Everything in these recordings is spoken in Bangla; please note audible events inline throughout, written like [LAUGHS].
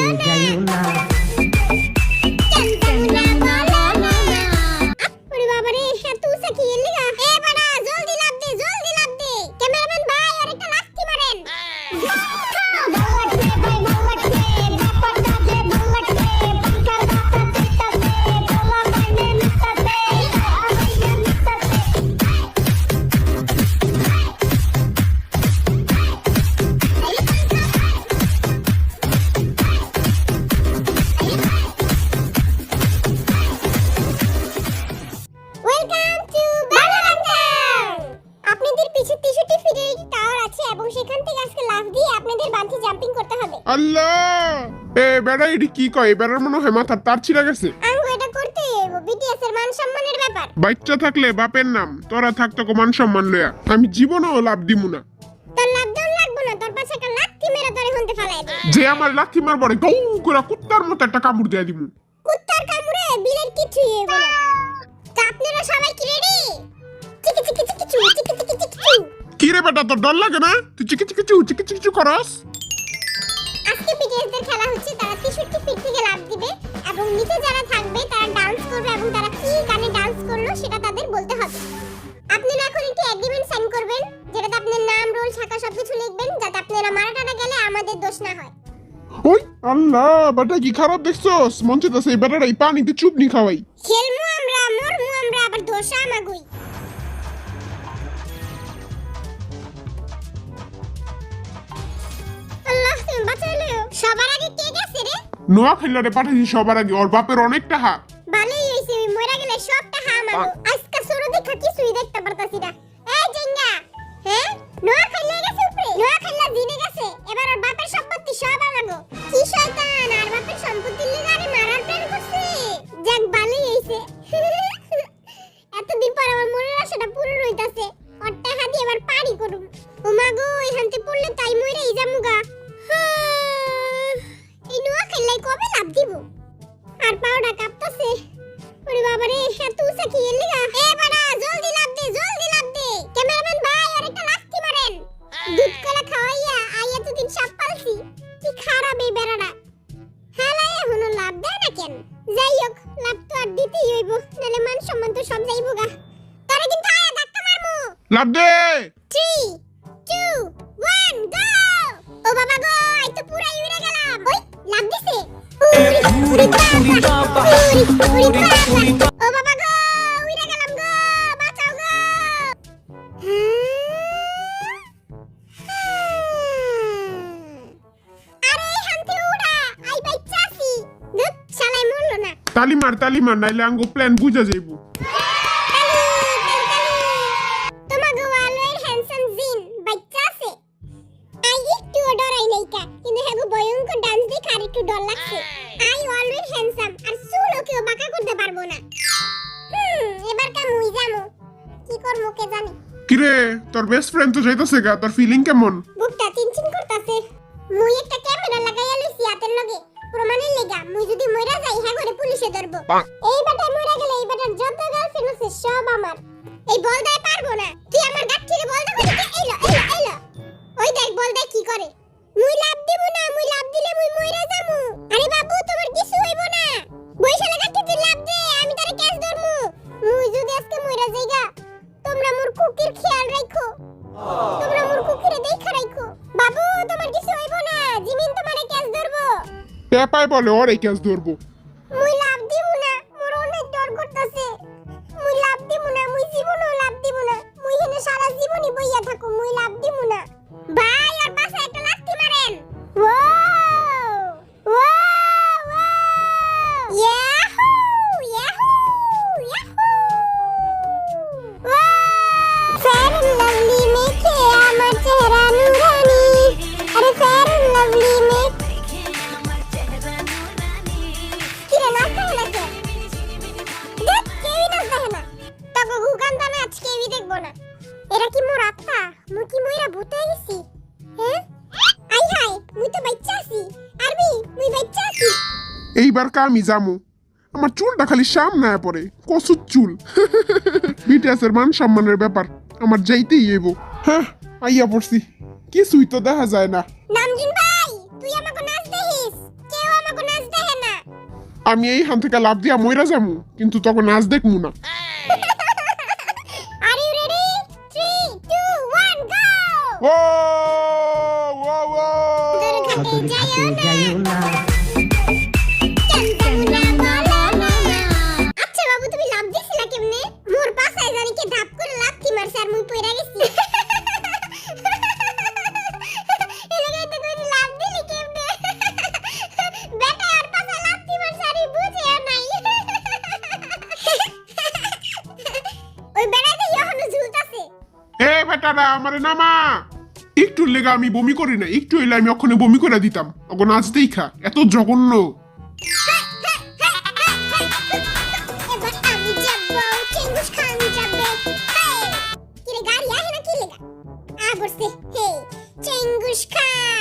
কাছে যাইও না জলদি লাফ দে জলদি লাফ দে ক্যামেরাম্যান ভাই আর একটা মারেন বেড়া এটি কি কয় বেড়ার মনে হয় মাথার তার ছিঁড়ে গেছে মান বাচ্চা থাকলে বাপের নাম তোরা থাকতো মান সম্মান লয়া আমি জীবনও লাভ দিমু না যে আমার লাথি মারবরে গৌ করে কুত্তার মতো একটা কামড় দিয়ে দিমু কুত্তার কামড়ে বিলের না আপনারা সবাই কি রেডি চিকি চিকি চিকি চিকি চিকি চিকি কি রে বেটা তোর ডর লাগে না তুই চিকি চিকি চিকি চিকি চু করস আজকে বিটিএস দের খেলা হচ্ছে তারা 63 ফিট থেকে লাফ দিবে এবং নিচে যারা থাকবে তারা ডান্স করবে এবং তারা কি গানে ডান্স করল সেটা তাদের বলতে হবে। আপনারা এখন একটি এগ্রিমেন্ট সাইন করবেন যেটাতে আপনার নাম রোল শাখা সবকিছু লিখবেন যাতে আপনারা মারা টারা গেলে আমাদের দোষ না হয়। ওই আল্লাহ বেটা কি খারাপ দেখছস? মন চাইতেছে এই বেটাটা এই পানিতে চুপনি খাওয়াই। খেলমু আমরা মরমু আমরা আবার দোষা আমাগুই। আল্লাহ তুমি বাঁচাইলে সবার আগে কে গেছে রে? নোয়া খেলারে পাঠাইছি সবার আগে ওর বাপের অনেকটা হাত। ভালোই হইছে মরে গেলে সবটা হা আজকে সরো দেখা কিছুই দেখতে পারতাছি না। যাই হোক লাভ তো আর দিতেই হইব নালে মান সম্মান তো সব যাইব গা তোরে কিন্তু আয়া ধাক্কা মারমু লাভ দে থ্রি টু ওয়ান গো ও বাবা গো আই তো পুরাই উড়ে গেলাম ওই লাভ দিছে উড়ি উড়ি বাবা উড়ি উড়ি বাবা তালি মার তালি মার নাইলে আঙ্গো প্ল্যান বুঝা যাইবো। তোমাকে ওয়ালের হ্যান্ডসাম জিন বাচ্চা আছে। আই একটু ডরাই কিন্তু ভয়ঙ্কর ডান্স দেখে আর একটু ডর লাগছে। আই অলওয়েজ হ্যান্ডসাম আর কেউ বাঁকা করতে পারব না। এবার কা মুই কি করব কে জানি। কিরে তোর বেস্ট ফ্রেন্ড তো যাইতাছে গা তোর ফিলিং কেমন? পুলিশে ধরবো এই বেটা মইরা গেলে এই বেটার যত গার্লফ্রেন্ড আছে সব আমার। এই বল দেয় পারব না। তুই আমার গাঠিরে বল দে কইতে এলো এলো এলো ওই দেখ বল দেখ কি করে? মুই লাভ দিব না মুই লাভ দিলে মুই মইরা যামু। আরে বাবু তোমার কিছু হইব না। বৈশালে গাঠি তুই লাভ দে আমি তারে ক্যাচ ধরমু। মুই যদি আজকে মইরা যাইগা তোমরা মোর কুকির খেয়াল রাখো তোমরা মোর কুকুরে দেখা রাখো বাবু তোমার কিছু হইব না জিমিন তোমারে ক্যাচ ধরবো। পেপায় বলে ওর ক্যাচ ধরবো। এইবার কা আমি যামু। আমার চুলটা খালি সামনে পড়ে কসুর চুল। [LAUGHS] বিটিএসের মান সম্মানের ব্যাপার আমার যাইতেই হইব। হ্যাঁ আইয়া পড়ছি। কিছুই তো দেখা যায় না। নামজিন ভাই তুই আমাকে নাচ দেখিস? কেউ আমি এই হান থেকে লাভ দিয়া মইরা যামু কিন্তু তখন নাচ দেখমু না। আর ইউ রেডি 3 2 1 গো ও না আচ্ছা বাবু, তুমি মোর আমারে নামা। একটু লেগা আমি বমি করি না একটু এলে আমি ওখানে বমি করে দিতাম। ওগো নাচ দেখা, এত জঘন্য। বসে হে চেঙ্গুস খান!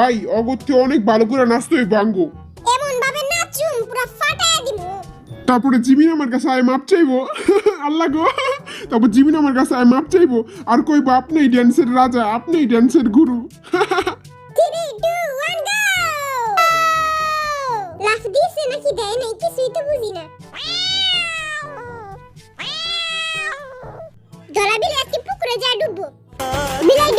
ভাই অগত্যে অনেক ভালো করে নাচতে হইব আঙ্গো। এমন ভাবে নাচুম পুরো ফাটায় দিমু। তারপরে জিমিন আমার কাছে আয় মাপ চাইব। [LAUGHS] আল্লাহ গো। তারপর জিমিন আমার কাছে আয় মাপ চাইব। আর কইবো আপনি ড্যান্সের রাজা আপনি ড্যান্সের গুরু। লাফ দিছে নাকি দেয় নাই কিছুই তো বুঝি না। দলা বিলে আজকে পুকুরে যায় ডুববো। বিলাই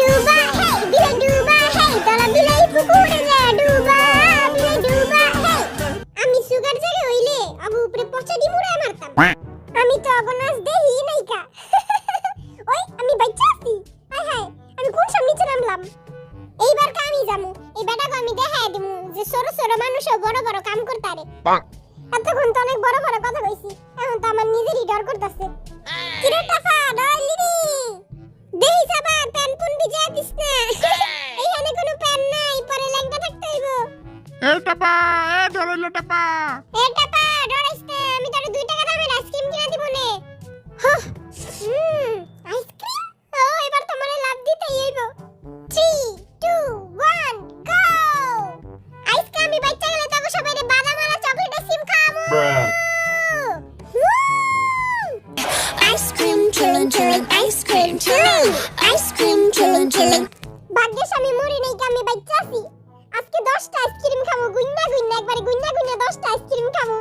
বড় বড় কাম করতারে। এতক্ষণ তো অনেক বড় বড় কথা কইছি এখন তো আমার নিজেরই ডর করতেছে। কিরে টাফা দেই প্যান পুন ভিজা দিস না। এইখানে কোনো প্যান নাই পরে লাগতে থাকতে হইব। এ টাপা এ ধরইলো টাপা। এ টাপা ডরাইস না। ভাগ্যেশ আমি মরি নাই কি আমি বাচ্চা আছি। আজকে 10টা আইসক্রিম খাব গুন্না গুন্না একবারে গুন্না গুন্না 10টা আইসক্রিম খাব। [LAUGHS]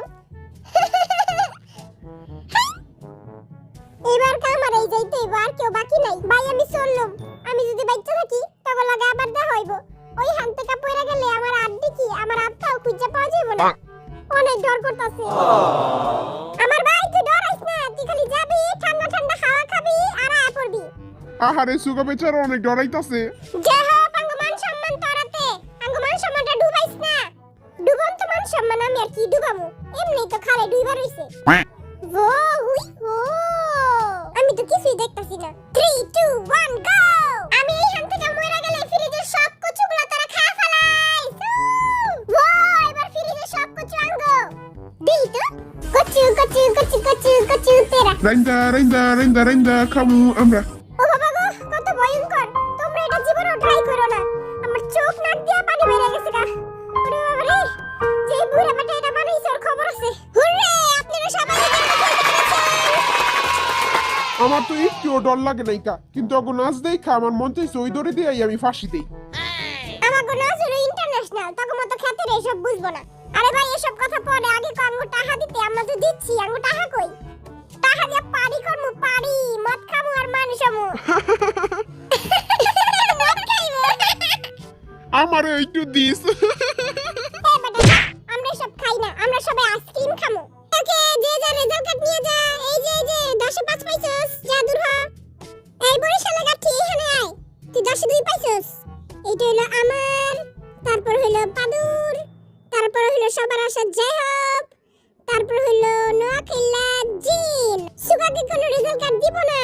এবার কামার এই যাইতে আর কেউ বাকি নাই। ভাই আমি চললাম। আমি যদি বাচ্চা থাকি তখন লাগে আবার দেখা হইব। ওই হান থেকে পড়ে গেলে আমার আড্ডি কি আমার আত্মাও খুঁজে পাওয়া যাবে না। অনেক ডর করতেছে। আমার ভাই তুই ডরাইস না। তুই খালি যাবি ঠান্ডা ঠান্ডা খাওয়া খাবি আর আয়া পড়বি। আহারে সুগা বেচারা অনেক ডরাইতাছে। যে এমনি তো খালে ডুইবা রইছে ও, হুই হো আমি তো কিছুই দেখতাছি না। 3 2 1 গো আমি এইখান থেকে মরে গেলে ফ্রিজের সব কচুগুলো তোরা খা ফেলাইস। ও, এবার ফ্রিজের সব কচু আঙ্গ দিই তো। কচু কচু কচু কচু কচু, তেরা। রাইন্দা রাইন্দা রাইন্দা রাইন্দা খামু আমরা। আমার তো একটুও ডর লাগে নাইকা কিন্তু অগো নাচ দেখা আমার মন চাইছে ওই দৌড়ে দিয়ে আমি ফাঁসি দেই। আমার কোনো আসলে ইন্টারন্যাশনাল তখন মতো খেতে এসব বুঝব না। আরে ভাই এসব কথা পরে আগে কো আঙ্গু টাকা দিতে আমরা তো দিচ্ছি আঙ্গু টাকা কই? টাকা দিয়ে পারি করমু পারি মদ খামু আর মানুষ হমু। আমার একটু দিস। এই বরিশালে গাঠি এখানে আয় তুই দশে দুই পাইছস এইটা হলো আমার সবার আশা জয় হোক তারপর হইল নোয়াখিল্লা জিন। সুগাকে কোনো রেজাল্ট কার্ড দিব না।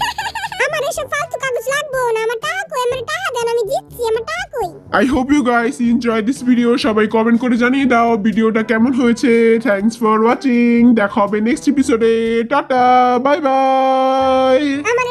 [LAUGHS] আমার এসব ফালতু কাগজ লাগবো না আমার টাকা কই? আমার টাকা দেন আমি জিতছি আমার টাকা কই? I hope you guys enjoy this video সবাই কমেন্ট করে জানিয়ে দাও ভিডিওটা কেমন হয়েছে। থ্যাঙ্কস ফর ওয়াচিং দেখা হবে নেক্সট এপিসোডে টাটা বাই বাই আমার